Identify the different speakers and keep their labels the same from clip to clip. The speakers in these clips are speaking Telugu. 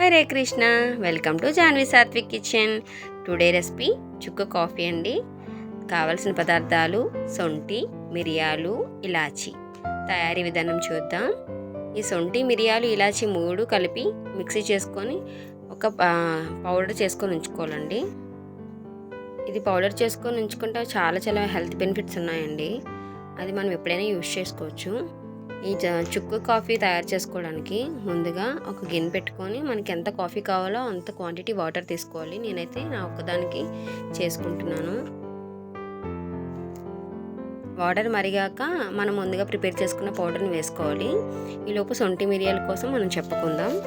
Speaker 1: Hare Krishna. Welcome to Janvi Satvik kitchen today recipe చుక్క కాఫీ అండి. కావలసిన పదార్థాలు సొంటి మిరియాలు ఇలాచి. తయారీ విధానం చూద్దాం. ఈ సొంటి మిరియాలు ఇలాచి మూడు కలిపి మిక్సీ చేసుకొని ఒక పౌడర్ చేసుకొని ఉంచుకోవాలండి. ఇది పౌడర్ చేసుకొని ఉంచుకుంటే చాలా చాలా హెల్త్ బెనిఫిట్స్ ఉన్నాయండి. అది మనం ఎప్పుడైనా యూజ్ చేసుకోవచ్చు. ఈ చుక్కు కాఫీ తయారు చేసుకోవడానికి ముందుగా ఒక గిన్నె పెట్టుకొని మనకి ఎంత కాఫీ కావాలో అంత క్వాంటిటీ వాటర్ తీసుకోవాలి. నేనైతే నా ఒక్కదానికి చేసుకుంటున్నాను. వాటర్ మరిగాక మనం ముందుగా ప్రిపేర్ చేసుకున్న పౌడర్ని వేసుకోవాలి. ఈలోపు సొంటి మిరియాల కోసం మనం చెప్పుకుందాం.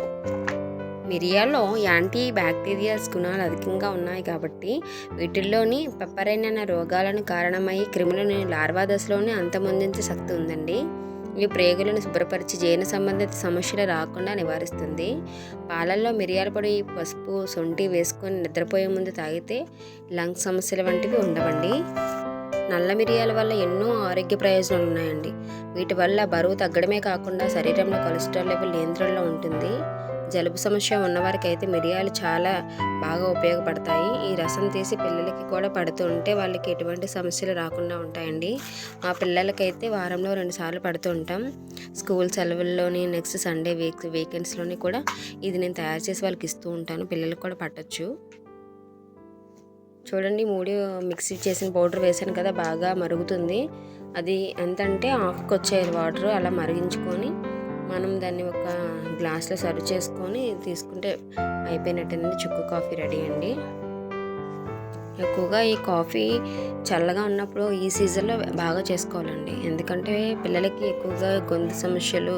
Speaker 1: మిరియాల్లో యాంటీ బ్యాక్టీరియాస్ గుణాలు అధికంగా ఉన్నాయి కాబట్టి వీటిల్లోని పెప్పరైన రోగాలను కారణమయ్యే క్రిములను లార్వా దశలోనే అంతమొందించే శక్తి ఉందండి. ఇవి ప్రేగులను శుభ్రపరిచి జీర్ణ సంబంధిత సమస్యలు రాకుండా నివారిస్తుంది. పాలల్లో మిరియాల పొడి పసుపు సొంటి వేసుకొని నిద్రపోయే ముందు తాగితే లంగ్ సమస్యలు వంటివి ఉండవండి. నల్ల మిరియాల వల్ల ఎన్నో ఆరోగ్య ప్రయోజనాలు ఉన్నాయండి. వీటి వల్ల బరువు తగ్గడమే కాకుండా శరీరంలో కొలెస్ట్రాల్ లెవెల్ నియంత్రణలో ఉంటుంది. జలుబు సమస్య ఉన్నవారికి అయితే మిరియాలు చాలా బాగా ఉపయోగపడతాయి. ఈ రసం తీసి పిల్లలకి కూడా పడుతూ ఉంటే వాళ్ళకి ఎటువంటి సమస్యలు రాకుండా ఉంటాయండి. మా పిల్లలకైతే వారంలో రెండు సార్లు పడుతూ ఉంటాం. స్కూల్ సెలవుల్లోని నెక్స్ట్ సండే వీక్ వీకెండ్స్లోని కూడా ఇది నేను తయారు చేసి వాళ్ళకి ఇస్తూ ఉంటాను. పిల్లలకు కూడా పట్టచ్చు. చూడండి మూడు మిక్సీ చేసిన పౌడర్ వేసాను కదా బాగా మరుగుతుంది. అది ఎంత అంటే ఆకుకి వాటర్ అలా మరిగించుకొని మనం దాన్ని ఒక గ్లాస్లో సర్వ్ చేసుకొని తీసుకుంటే అయిపోయినట్టేనండి చుక్కు కాఫీ రెడీ అండి. ఎక్కువగా ఈ కాఫీ చల్లగా ఉన్నప్పుడు ఈ సీజన్లో బాగా చేసుకోవాలండి. ఎందుకంటే పిల్లలకి ఎక్కువగా గొంతు సమస్యలు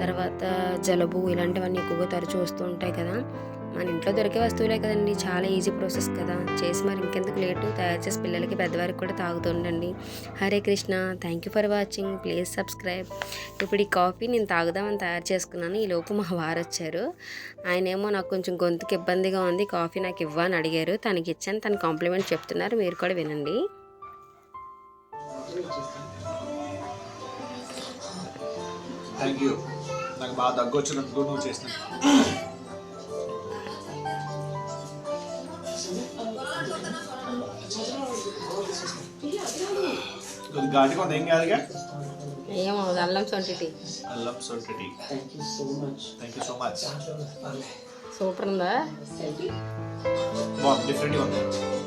Speaker 1: తర్వాత జలుబు ఇలాంటివన్నీ ఎక్కువగా తరచూ వస్తూ ఉంటాయి కదా. మన ఇంట్లో దొరికే వస్తువులే కదండి. చాలా ఈజీ ప్రాసెస్ కదా. చేసి మరి ఇంకెందుకు లేటు తయారు చేసి పిల్లలకి పెద్దవారికి కూడా తాగుతుండండి Hare Krishna. Thank you for watching please subscribe ఇప్పుడు ఈ కాఫీ నేను తాగుదామని తయారు చేసుకున్నాను. ఈ లోపు మా వారు వచ్చారు. ఆయన ఏమో నాకు కొంచెం గొంతుకు ఇబ్బందిగా ఉంది. కాఫీ నాకు ఇవ్వని అడిగారు. తనకి ఇచ్చాను. తన కాంప్లిమెంట్ చెప్తున్నారు. మీరు కూడా వినండి.
Speaker 2: థ్యాంక్ యూ నాకు బాగా దగ్గు వచ్చినట్టు నువ్వు చేసిన ఘాటుగా ఉంది. ఏం కాదుగా?
Speaker 1: ఏమో అల్లం సొంటి
Speaker 2: అల్లం సొంటి tea.
Speaker 3: Thank you so much.
Speaker 2: Thank you so much
Speaker 1: super ఉందా?
Speaker 2: బాగుంది డిఫరెంట్గా ఉంది.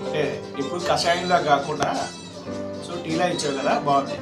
Speaker 2: అంటే ఇప్పుడు కషాయంలా కాకుండా సో టీలా ఇచ్చావు కదా బాగుంది.